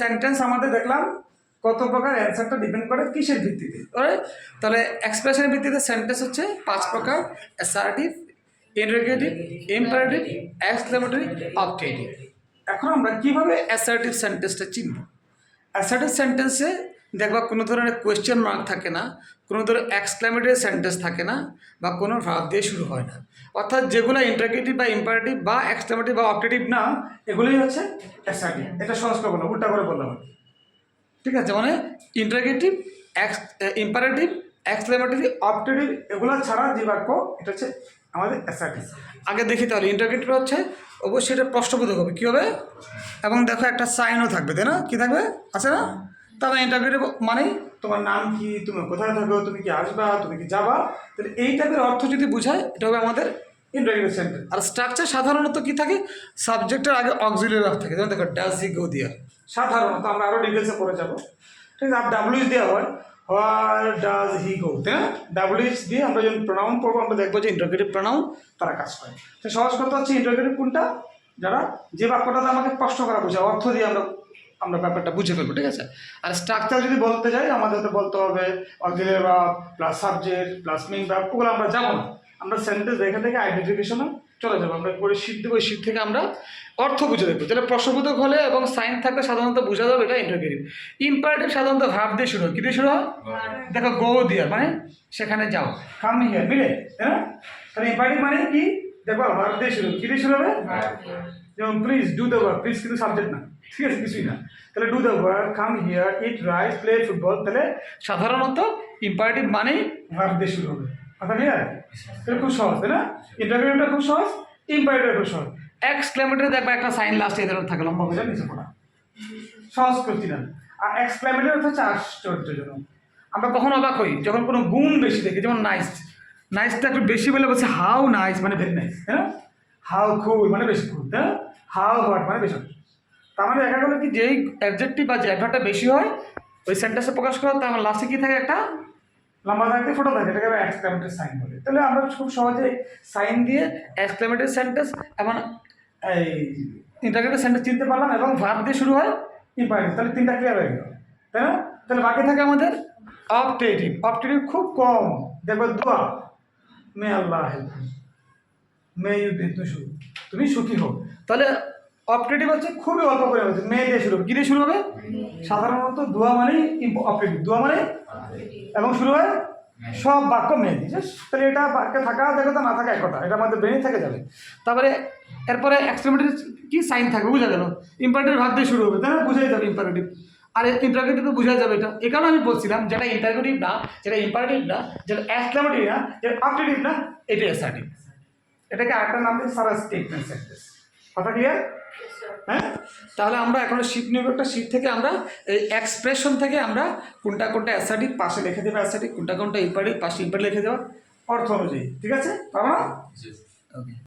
Sentence আমাদের দেখলাম কত প্রকার অ্যান্সারটা ডিপেন্ড করে কিসের ভিত্তিতে। তাহলে এক্সপ্রেশনের ভিত্তিতে সেন্টেন্স হচ্ছে পাঁচ প্রকার assertive interrogative imperative exclamatory optative এখন আমরা কীভাবে অ্যাসার্টিভ সেন্টেন্সটা চিনব? অ্যাসার্টিভ সেন্টেন্সে দেখবা কোনো ধরনের কোয়েশ্চেন মার্ক থাকে না, কোনো ধরনের এক্সক্লেমেটরি সেন্টেন্স থাকে না বা কোনো ভাব দিয়ে শুরু হয় না। অর্থাৎ যেগুলো ইন্টারগেটিভ বা ইম্পারেটিভ বা এক্সক্লেমেটিভ বা অপটেটিভ না, এগুলোই হচ্ছে অ্যাসার্টিভ এটা সহজ করে বললাম উল্টা করে বললাম ঠিক আছে? মানে interrogative x imperative exclamatory optative এগুলো ছাড়া যে বাক্য এটা হচ্ছে আমাদের অ্যাসার্টিভ আগে দেখি তাহলে ইন্টারগেটিভ হচ্ছে, অবশ্যই এটা প্রশ্নবোধক হবে। কী হবে? এবং দেখো একটা সাইনও থাকবে, তাই না? কী থাকবে? আছে না? তাহলে ইন্টারগেটিভ মানে তোমার নাম কি? তুমি কোথায় থাকো? তুমি কি আসবা? তুমি কি যাবা? তাহলে এই টাইপের অর্থ যদি বোঝায়, এটা হবে আমাদের ইন্টারগেটিভ সেন্টেন্স আর স্ট্রাকচার সাধারণত কি থাকে? সাবজেক্টের আগে অক্সিলিয়ারি ভার্ব থাকে। যেমন দেখো ডাজ হি গো দিয়ার সাধারণত আমরা আরও ডিটেলসে পড়ে যাব। ঠিক আছে? আর ডাব্লিউএস দেওয়া হয়। হোয়ার ডাজ হি গো তাই না? ডাব্লিউএস দিয়ে আমরা যখন প্রোনাউন পড়ব, আমরা দেখব যে ইন্টারগেটিভ প্রোনাউন তারা কাজ করে। তো সহজ কথা হচ্ছে ইন্টারগেটিভ কোনটা? যারা যে বাক্যটাতে আমাকে প্রশ্ন করা বোঝায়, অর্থ দিয়ে আমরা আমরা ব্যাপারটা বুঝে ফেলব ঠিক আছে? আর স্ট্রাকচার যদি বলতে যাই আমাদের তো বলতে হবে auxiliary verb plus subject plus main verb ওগুলো আমরা যাব না। আমরা সেন্টেন্স দেখে থেকে আইডেন্টিফিকেশনে চলে যাব। আমরা পরে শীত দেবো শীত থেকে আমরা অর্থ বুঝে দেখব। তাহলে প্রশ্নবোধক হলে এবং সাইন থাকলে সাধারণত বোঝা যাবে এটা ইন্টারগেটিভ ইম্পারেটিভ সাধারণত ভাব দিয়ে শুরু হয়। কী দিয়ে শুরু হয়? দেখো গো দিয়া মানে সেখানে যাও। কাম হিয়ার মিলে তাই না? তাহলে ইম্পারেটিভ মানে কি? দেখো ভাব দিয়ে শুরু কী দিয়ে শুরু হবে? যেমন please do the work please কিন্তু সাবজেক্ট না। ঠিক আছে, কিছুই না। তাহলে do the work come here eat rice play football তাহলে সাধারণত ইম্পারেটিভ মানেই ভার্ব দিয়ে শুরু হবে। কথা ক্লিয়ার তাহলে খুব সহজ, তাই না? ইন্টারভিউটা খুব সহজ ইম্পারেটিভ খুব সহজ। এক্সক্লেমেটরি দেখবে একটা সাইন লাস্টে এদের থাকে, লম্বা বোঝা নিচে পড়া। সহজ করছি না আর এক্সক্লেমেটরি অর্থ হচ্ছে আশ্চর্যজনক। আমরা কখন অবাক হই, যখন কোনো গুণ বেশি দেখি, যেমন নাইস নাইসটা একটু বেশি বলে বলছে হাউ নাইস মানে ভেরি নাইস হ্যাঁ হাউ খুব মানে বেশি খুব না? হাউ হোয়াট মানে বেশি তার মানে দেখা গেলো কি, যেই অ্যাডজেক্টিভ বা যে অ্যাডভার্টটা বেশি হয়, ওই সেন্টেন্সে প্রকাশ করা, তার মানে লাস্টে কী থাকে একটা? লম্বা থাকতে ফোটো থাকে, এটাকে এক্সক্লেমেটরি সাইন বলে। তাহলে আমরা খুব সহজে সাইন দিয়ে এক্সক্লেমেটরি সেন্টেন্স এবং এই ইন্টারগ্রেটেড সেন্টেন্স চিনতে পারলাম এবং ভার্ব দিয়ে শুরু হয় ইম্পারেটিভ তাহলে তিনটা ক্লিয়ার হয়ে গেল। তাই না? তাহলে বাকি থাকে আমাদের অপটেটিভ অপটেটিভ খুব কম। দেখবে দোয়া। মে আল্লাহ হেল্প মে ইউ বিদ্যু তুমি সুখী হোক তাহলে অপটেটিভ হচ্ছে খুবই অল্প করে হচ্ছে মে দিয়ে শুরু হবে। কী দিয়ে শুরু হবে? সাধারণত দোয়া মানেই অপটেটিভ দোয়া মানে এবং শুরু হয় সব বাক্য মেয়ে দিয়ে তাহলে এটা বাক্যে থাকা, দেখো তো না থাকা এক কথা, এটা আমাদের ব্রেনে থেকে যাবে। তারপরে, এরপরে এক্সট্রিমিটিভ কি সাইন থাকবে, বুঝা গেল? ইম্পারেটিভ ভাব দিয়ে শুরু হবে, তাই না? বুঝাই যাবে ইম্পারেটিভ আর ইন্টারগেটিভ তো বোঝা যাবে এটা। এ কারণে আমি বলছিলাম, যেটা ইন্টারগেটিভ না, যেটা ইম্পারেটিভ না, যেটা এক্সক্লেমেটিভ না, যেটা অপটেটিভ না এটা অ্যাসার্টিভ এটাকে আরেকটা নাম দিই সারা স্টেটমেন্ট সেন্টেন্স কথা ক্লিয়ার হ্যাঁ? তাহলে আমরা এখন শীত নিব একটা শীত থেকে আমরা এই এক্সপ্রেশন থেকে আমরা কোনটা কোনটা অ্যাসাটিক পাশে লিখে দেবে অ্যাসাটিক কোনটা কোনটা ইম্পারেটিভ পাশে ইম্পারেটিভ লিখে দেওয়া অর্থ অনুযায়ী, ঠিক আছে? বাবা ওকে